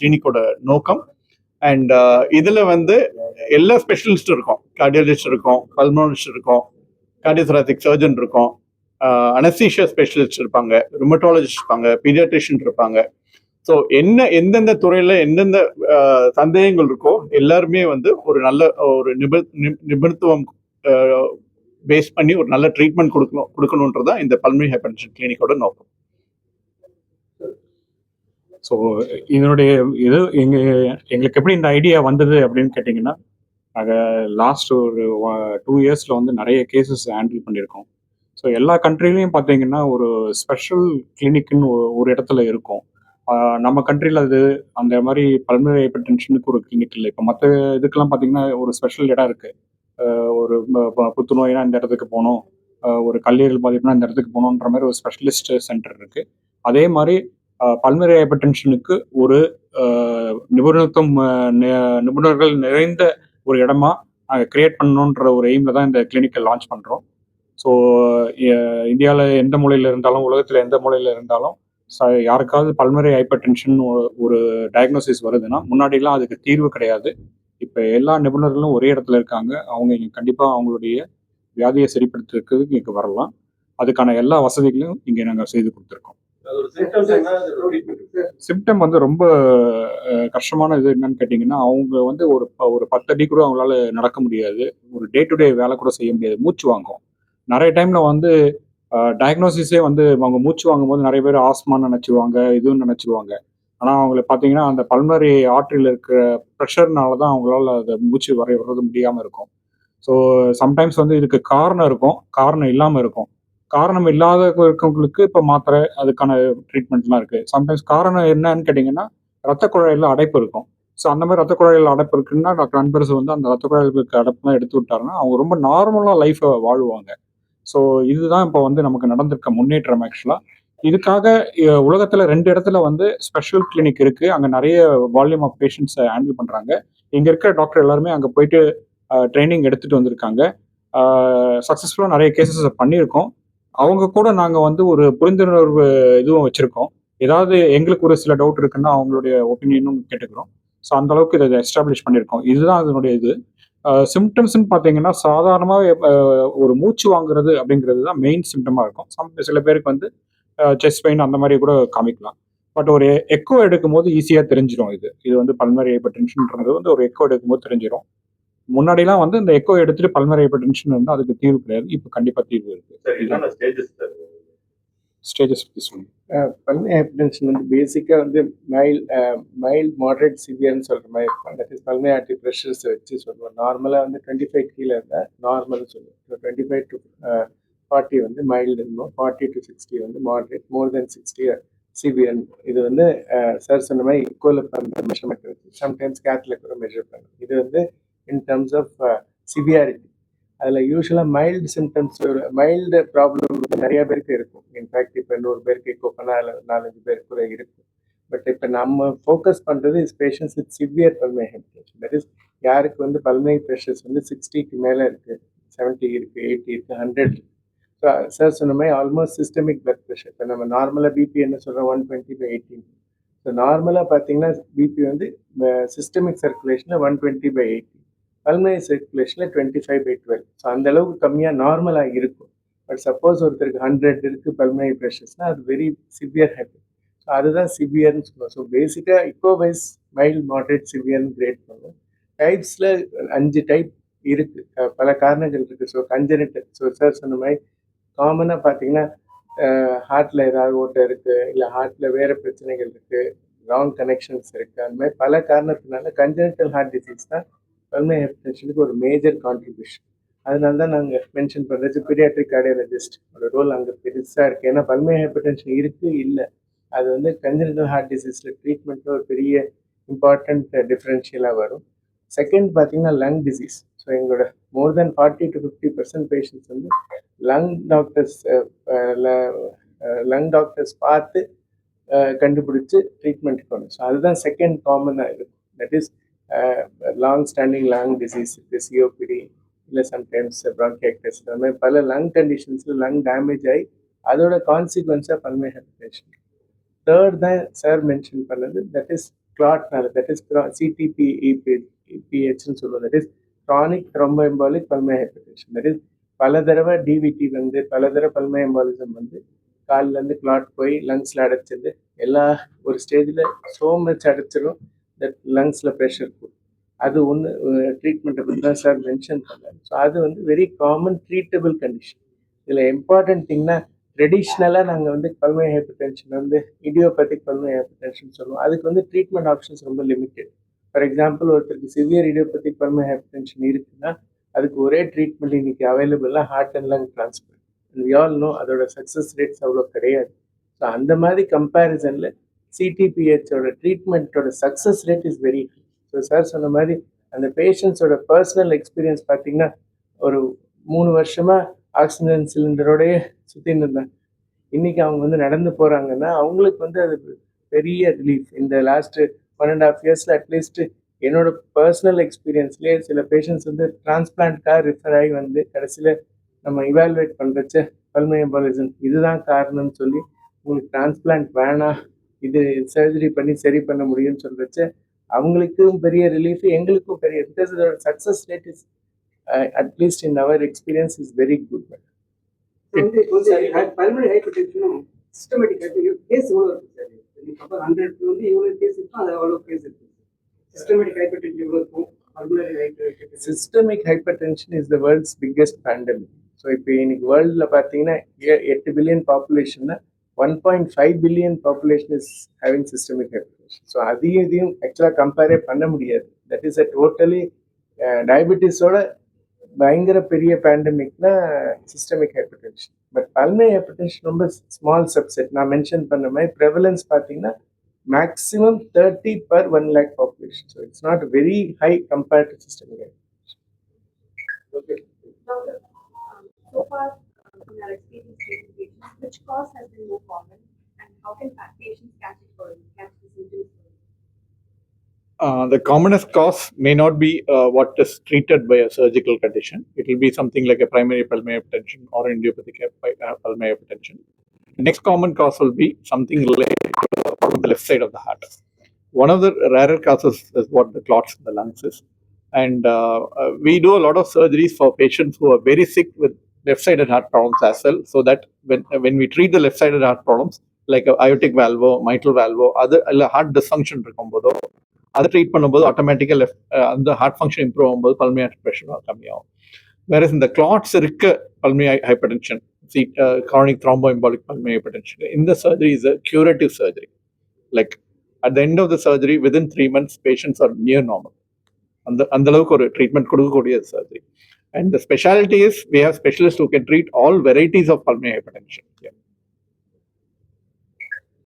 கிளினிக்கோட நோக்கம். And uh, இதில் வந்து எல்லா ஸ்பெஷலிஸ்டும் இருக்கும். கார்டியாலஜிஸ்ட் இருக்கும் பல்மோனிஸ்ட் இருக்கும் கார்டியோதராசிக் சர்ஜன் இருக்கும். Uh, அனஸ்தீஷியா ஸ்பெஷலிஸ்ட் இருப்பாங்க ருமட்டாலஜிஸ்ட் இருப்பாங்க பீடியாட்ரிஷியன் இருப்பாங்க. ஸோ என்ன எந்தெந்த துறையில் எந்தெந்த uh, சந்தேகங்கள் இருக்கோ எல்லாருமே வந்து ஒரு நல்ல ஒரு நிபு நிபு- நிபுணத்துவம் பேஸ் பண்ணி ஒரு நல்ல ட்ரீட்மெண்ட் கொடுக்கணும் கொடுக்கணுன்றதான் இந்த பல்மனரி ஹைப்பர்டென்ஷன் கிளினிக்கோட நோக்கம். ஸோ இதனுடைய இது எங்க எங்களுக்கு எப்படி இந்த ஐடியா வந்தது அப்படின்னு கேட்டிங்கன்னா நாங்கள் லாஸ்ட் ஒரு டூ இயர்ஸில் வந்து நிறைய கேசஸ் ஹேண்டில் பண்ணியிருக்கோம். ஸோ எல்லா கண்ட்ரிலையும் பார்த்தீங்கன்னா ஒரு ஸ்பெஷல் கிளினிக்னு ஒரு இடத்துல இருக்கும். நம்ம கண்ட்ரியில் அது அந்த மாதிரி பல்முறை ஹைப்பர் டென்ஷனுக்கு ஒரு கிளினிக் இல்லை. இப்போ மற்ற இதுக்கெல்லாம் பார்த்தீங்கன்னா ஒரு ஸ்பெஷல் இடம் இருக்குது ஒரு ப- புத்துநோய்னா இந்த இடத்துக்கு போகணும். ஒரு கல்லீரல் பாதிப்புனா இந்த இடத்துக்கு போகணுன்ற மாதிரி ஒரு ஸ்பெஷலிஸ்ட் சென்டர் இருக்குது அதே மாதிரி பல்மரி ஹைப்பர் டென்ஷனுக்கு ஒரு நிபுணத்துவம் நிபுணர்கள் நிறைந்த ஒரு இடமா நாங்கள் கிரியேட் பண்ணணுன்ற ஒரு எய்மில் தான் இந்த கிளினிக்கை லான்ச் பண்ணுறோம் ஸோ இந்தியாவில் எந்த மூலையில் இருந்தாலும் உலகத்தில் எந்த மூலையில் இருந்தாலும் ச- யாருக்காவது பல்மரி ஹைப்பர் டென்ஷன் ஒரு டயக்னோசிஸ் வருதுன்னா முன்னாடிலாம் அதுக்கு தீர்வு கிடையாது. இப்போ எல்லா நிபுணர்களும் ஒரே இடத்துல இருக்காங்க. அவங்க இங்கே கண்டிப்பாக அவங்களுடைய வியாதியை சரிப்படுத்துறதுக்கு இங்கே வரலாம். அதுக்கான எல்லா வசதிகளையும் இங்கே நாங்கள் செய்து கொடுத்துருக்கோம். சிம்டம் வந்து ரொம்ப கஷ்டமான இது என்னன்னு கேட்டிங்கன்னா அவங்க வந்து ஒரு ப- ஒரு பத்து அடி கூட அவங்களால நடக்க முடியாது. ஒரு டே டு டே வேலை கூட செய்ய முடியாது. மூச்சு வாங்கும். நிறைய டைம்ல வந்து டயக்னோசிஸே வந்து அவங்க மூச்சு வாங்கும்போது நிறைய பேர் ஆஸ்மான்னு நினச்சிருவாங்க இதுவும் நினச்சிருவாங்க. ஆனால் அவங்களுக்கு பார்த்தீங்கன்னா அந்த பல்மரி ஆற்றில் இருக்கிற ப்ரெஷர்னால தான் அவங்களால அதை மூச்சு வரை வர்றது முடியாமல் இருக்கும். ஸோ சம்டைம்ஸ் வந்து இதுக்கு காரணம் இருக்கும். காரணம் இல்லாமல் இருக்கும். காரணம் இல்லாத இருக்கவங்களுக்கு இப்போ மாத்திரை அதுக்கான ட்ரீட்மெண்ட்லாம் இருக்குது சம்டைம்ஸ் காரணம் என்னன்னு கேட்டிங்கன்னா ரத்த குழாயில் அடைப்பு இருக்கும். ஸோ அந்த மாதிரி ரத்த குழாயில் அடைப்பு இருக்குன்னா டாக்டர் அன்பரசு வந்து அந்த ரத்த குழாய்களுக்கு அடைப்புலாம் எடுத்து விட்டாருன்னா அவங்க ரொம்ப நார்மலாக லைஃப்பை வாழ்வாங்க. ஸோ இதுதான் இப்போ வந்து நமக்கு நடந்திருக்க முன்னேற்றம் ஆக்சுவலாக இதுக்காக உலகத்தில் ரெண்டு இடத்துல வந்து ஸ்பெஷல் கிளினிக் இருக்குது அங்கே நிறைய வால்யூம் ஆஃப் பேஷண்ட்ஸை ஹேண்டில் பண்ணுறாங்க இங்கே இருக்கிற டாக்டர் எல்லாருமே அங்கே போயிட்டு ட்ரைனிங் எடுத்துகிட்டு வந்திருக்காங்க. சக்ஸஸ்ஃபுல்லாக நிறைய கேசஸ் பண்ணியிருக்கோம். அவங்க கூட நாங்கள் வந்து ஒரு புரிந்துணர்வு இதுவும் வச்சுருக்கோம். ஏதாவது எங்களுக்கு ஒரு சில டவுட் இருக்குன்னா அவங்களுடைய ஒப்பீனியனும் கேட்டுக்கிறோம். ஸோ அந்த அளவுக்கு இதை எஸ்டாப்ளிஷ் பண்ணியிருக்கோம். இதுதான் அதனுடைய இது. சிம்டம்ஸ்னு பார்த்தீங்கன்னா சாதாரணமாக ஒரு மூச்சு வாங்குறது அப்படிங்கிறது தான் மெயின் சிம்டமாக இருக்கும். சம் சில பேருக்கு வந்து செஸ்ட் பெயின் அந்த மாதிரி கூட காமிக்கலாம். பட் ஒரு எக்கோ எடுக்கும் போது ஈஸியாக தெரிஞ்சிடும் இது. இது வந்து பல்மரி ஹைப்பர் டென்ஷன்ன்றது வந்து ஒரு எக்கோ எடுக்கும் போது தெரிஞ்சிடும் முன்னாடிலாம் வந்து இந்த எக்கோ எடுத்துட்டு பல்மரி ஹைப்பர் டென்ஷன் வந்து அதுக்கு தீர்வு கிடையாது. இப்போ கண்டிப்பாக தீர்வு இருக்கு. ஸ்டேஜஸ் பற்றி சொல்லுங்க. பல்மனரி ஹைப்பர்டென்ஷன் வந்து பேசிக்காக வந்து மைல் மைல்ட் மாடரேட் சிவியர்னு சொல்கிற மாதிரி இருக்கும். தட் இஸ் ஆர்டி ப்ரெஷர்ஸ் வச்சு சொல்லுவோம் நார்மலாக வந்து டுவெண்ட்டி ஃபைவ் கீழே இருந்தால் நார்மல்னு சொல்லுவோம். டுவெண்ட்டி ஃபைவ் டு ஃபார்ட்டி வந்து மைல்டு இருந்தோம். ஃபார்ட்டி டு சிக்ஸ்டி வந்து moderate more then sixty severe இது வந்து சார் சொன்ன மாதிரி ஈக்குவல் பண்ணுற மெஷர்மெண்ட் இருக்குது சம்டைம்ஸ் கேத்தில் கூட மெஷர் பண்ணும் இது வந்து இன் டர்ம்ஸ் ஆஃப் சிவியாரிட்டி அதில் யூஸ்வலாக மைல்டு சிம்டம்ஸ் மைல்டு ப்ராப்ளம் நிறையா பேருக்கு இருக்கும். இன்ஃபேக்ட் இப்போ நூறு பேருக்கு எக்கோ பண்ணால் நாலஞ்சு பேருக்கு கூட இருக்கும். பட் இப்போ நம்ம ஃபோக்கஸ் பண்ணுறது is patients with severe pulmonary health that is யாருக்கு வந்து பல்மை ப்ரெஷர்ஸ் வந்து சிக்ஸ்டிக்கு மேலே இருக்குது செவன்ட்டி இருக்குது எயிட்டி இருக்குது ஹண்ட்ரட் ஸோ சார் சொன்ன மாதிரி ஆல்மோஸ்ட் சிஸ்டமிக் பிளட் ப்ரெஷர் இப்போ நம்ம நார்மலாக பிபி என்ன சொல்கிறோம் one twenty by eighteen so நார்மலாக பார்த்தீங்கன்னா பிபி வந்து systemic சர்க்குலேஷனில் one twenty by eighty pulmonary சர்க்குலேஷனில் twenty five by twelve so அந்த அளவுக்கு கம்மியாக நார்மலாக இருக்கும். பட் சப்போஸ் ஒருத்தருக்கு ஹண்ட்ரட் இருக்குது பல்மனரி ப்ரெஷர்ஸ்னால் அது வெரி சிவியர் ஹேபிட் ஸோ அதுதான் சிவியர்னு சொல்லுவோம் ஸோ பேசிக்காக இக்கோவைஸ் மைல்ட் மாட்ரேட் சிவியர்னு கிரேட் பண்ணுவோம் டைப்ஸில் அஞ்சு டைப் இருக்குது பல காரணங்கள் இருக்குது ஸோ கஞ்சனிட்டல் ஸோ சார் சொன்ன மாதிரி காமனாக பார்த்தீங்கன்னா ஹார்ட்டில் ஏதாவது ஓட்டம் இருக்குது இல்லை ஹார்ட்டில் வேறு பிரச்சனைகள் இருக்குது ராங் கனெக்ஷன்ஸ் இருக்குது அந்த மாதிரி பல காரணத்தினால கஞ்சனிட்டல் ஹார்ட் டிசீஸ் தான் பல்மனரி ஹைப்பர்டென்ஷனுக்கு ஒரு மேஜர் கான்ட்ரிபியூஷன் அதனால தான் நாங்கள் மென்ஷன் பண்ணுறது பீடியாட்ரிக் கார்டியாலஜிஸ்ட் ஒரு ரோல் அங்கே பெருசாக இருக்குது ஏன்னா பல்மனரி ஹைப்பர்டென்ஷன் இருக்குது இல்லை. அது வந்து கஞ்சனிட்டல் ஹார்ட் டிசீஸில் ட்ரீட்மெண்ட்டில் ஒரு பெரிய இம்பார்ட்டண்ட் டிஃப்ரென்ஷியலாக வரும். செகண்ட் பார்த்தீங்கன்னா லங் டிசீஸ் ஸோ எங்களோட more then forty to fifty percent patients வந்து லங் டாக்டர்ஸ் லங் டாக்டர்ஸ் பார்த்து கண்டுபிடிச்சி ட்ரீட்மெண்ட் பண்ணணும் ஸோ அதுதான் செகண்ட் காமனாக இருக்கும். That is long standing long disease இருக்குது சிஓபிடி இல்லை சம்டைம்ஸ் ப்ரான்கேக்டஸ் அந்த மாதிரி பல லங் கண்டிஷன்ஸில் லங் டேமேஜ் ஆகி அதோட கான்சிக்வன்ஸாக பல்மை ஹெல்பேஷன் தேர்ட் தான் சார் மென்ஷன் பண்ணது தட் இஸ் கிளாட்னால தட் இஸ் சிடிபி பிஹெச்னு சொல்லுவோம் that is chronic thromboembolic pulmonary hypertension that is பல தடவை டிவிடி வந்து பல தடவை பல்மை எம்பாலிசம் வந்து கால்ல இருந்து கிளாட் போய் லங்ஸில் அடைச்சிருந்து எல்லா ஒரு ஸ்டேஜில் சோ மச் அடைச்சிடும் தட் லங்ஸில் ப்ரெஷர் போடும் அது ஒன்று ட்ரீட்மெண்ட்டை பற்றி தான் சார் மென்ஷன் பண்ணாரு. ஸோ அது வந்து வெரி காமன் ட்ரீட்டபிள் கண்டிஷன் இதில் இம்பார்ட்டன்ட் திங்னா ட்ரெடிஷ்னலாக நாங்கள் வந்து பல்மை ஹைப்பர் டென்ஷன் வந்து இடியோபேத்திக் பல்மை ஹைப்பர் டென்ஷன் சொல்லுவோம். அதுக்கு வந்து ட்ரீட்மெண்ட் ஆப்ஷன்ஸ் ரொம்ப லிமிட்டெட் ஃபார் எக்ஸாம்பிள் ஒருத்தருக்கு severe idiopathic pulmonary hypertension இருக்குன்னா அதுக்கு ஒரே ட்ரீட்மெண்ட் இன்னைக்கு அவைலபிளாக heart and lung transplant we all know அதோட சக்ஸஸ் ரேட்ஸ் அவ்வளோ கிடையாது. ஸோ அந்த மாதிரி கம்பேரிசனில் சிடிபிஹெச்சோட ட்ரீட்மெண்ட்டோட success rate is very so sir சொன்ன மாதிரி அந்த பேஷண்ட்ஸோட பர்சனல் எக்ஸ்பீரியன்ஸ் பார்த்தீங்கன்னா ஒரு மூணு வருஷமாக ஆக்சிஜன் சிலிண்டரோடையே சுற்றின்னு இருந்தாங்க. இன்னைக்கு அவங்க வந்து நடந்து போகிறாங்கன்னா அவங்களுக்கு வந்து அது பெரிய ரிலீஃப் இந்த லாஸ்ட்டு ஒன் அண்ட் ஆஃப் இயர்ஸில் அட்லீஸ்ட்டு என்னோட பர்சனல் எக்ஸ்பீரியன்ஸ்லேயே சில பேஷண்ட்ஸ் வந்து டிரான்ஸ்பிளான்ட்காக ரிஃபர் ஆகி வந்து கடைசியில் நம்ம இவால்வேட் பண்ணுறச்ச பல்மையபாலிசம் இதுதான் காரணம்னு சொல்லி உங்களுக்கு டிரான்ஸ்பிளான்ட் வேணாம் இது சர்ஜரி பண்ணி சரி பண்ண முடியும்னு சொல்றச்ச அவங்களுக்கும் பெரிய ரிலீஃப் எங்களுக்கும் பெரிய பிகாஸ் இதோட success rate is at least in our experience is very good systemic hypertension is the world's biggest pandemic so இப்போ இன்னைக்கு வேர்ல்டில் பார்த்தீங்கன்னா எட்டு billion பாப்புலேஷன்னா one point five billion population is having systemic hypertension so அதையும் இதையும் ஆக்சுவலாக compare பண்ண முடியாது. தட் இஸ் அ டோட்டலி டயபெட்டிஸோட பயங்கர பெரிய பேண்டமிக்னா systemic hypertension but pulmonary hypertension ரொம்ப ஸ்மால் சப்செட் நான் மென்ஷன் பண்ண மாதிரி ப்ரெவலன்ஸ் பார்த்தீங்கன்னா maximum thirty per one lakh population so it's not very high compared to systemic okay Which cause has been more common and how can patients catch it early, catch the symptoms? Uh, the commonest cause may not be uh, what is treated by a surgical condition. It will be something like a primary pulmonary hypertension or idiopathic uh, pulmonary hypertension. Next common cause will be something related to the left side of the heart. One of the rarer causes is what the clots in the lungs is. And uh, uh, we do a lot of surgeries for patients who are very sick with left-sided heart problems as well. So that when when we treat the left-sided heart problems, like a aortic valve, mitral valve, other heart dysfunction இருக்கும்போதோ அதை treat பண்ணும்போது ஆட்டோமேட்டிக்காக left uh, அந்த heart function improve ஆகும்போது பல்மையாட் pressure கம்மியாகும். வேற இந்த clots இருக்க pulmonary hypertension C chronic thromboembolic pulmonary hypertension இந்த surgery is a curative surgery like at the end of the surgery within three months patients are near normal அந்த அந்த அளவுக்கு ஒரு ட்ரீட்மெண்ட் கொடுக்கக்கூடிய surgery And the specialty is we have specialists who can treat all varieties of pulmonary hypertension. Yeah.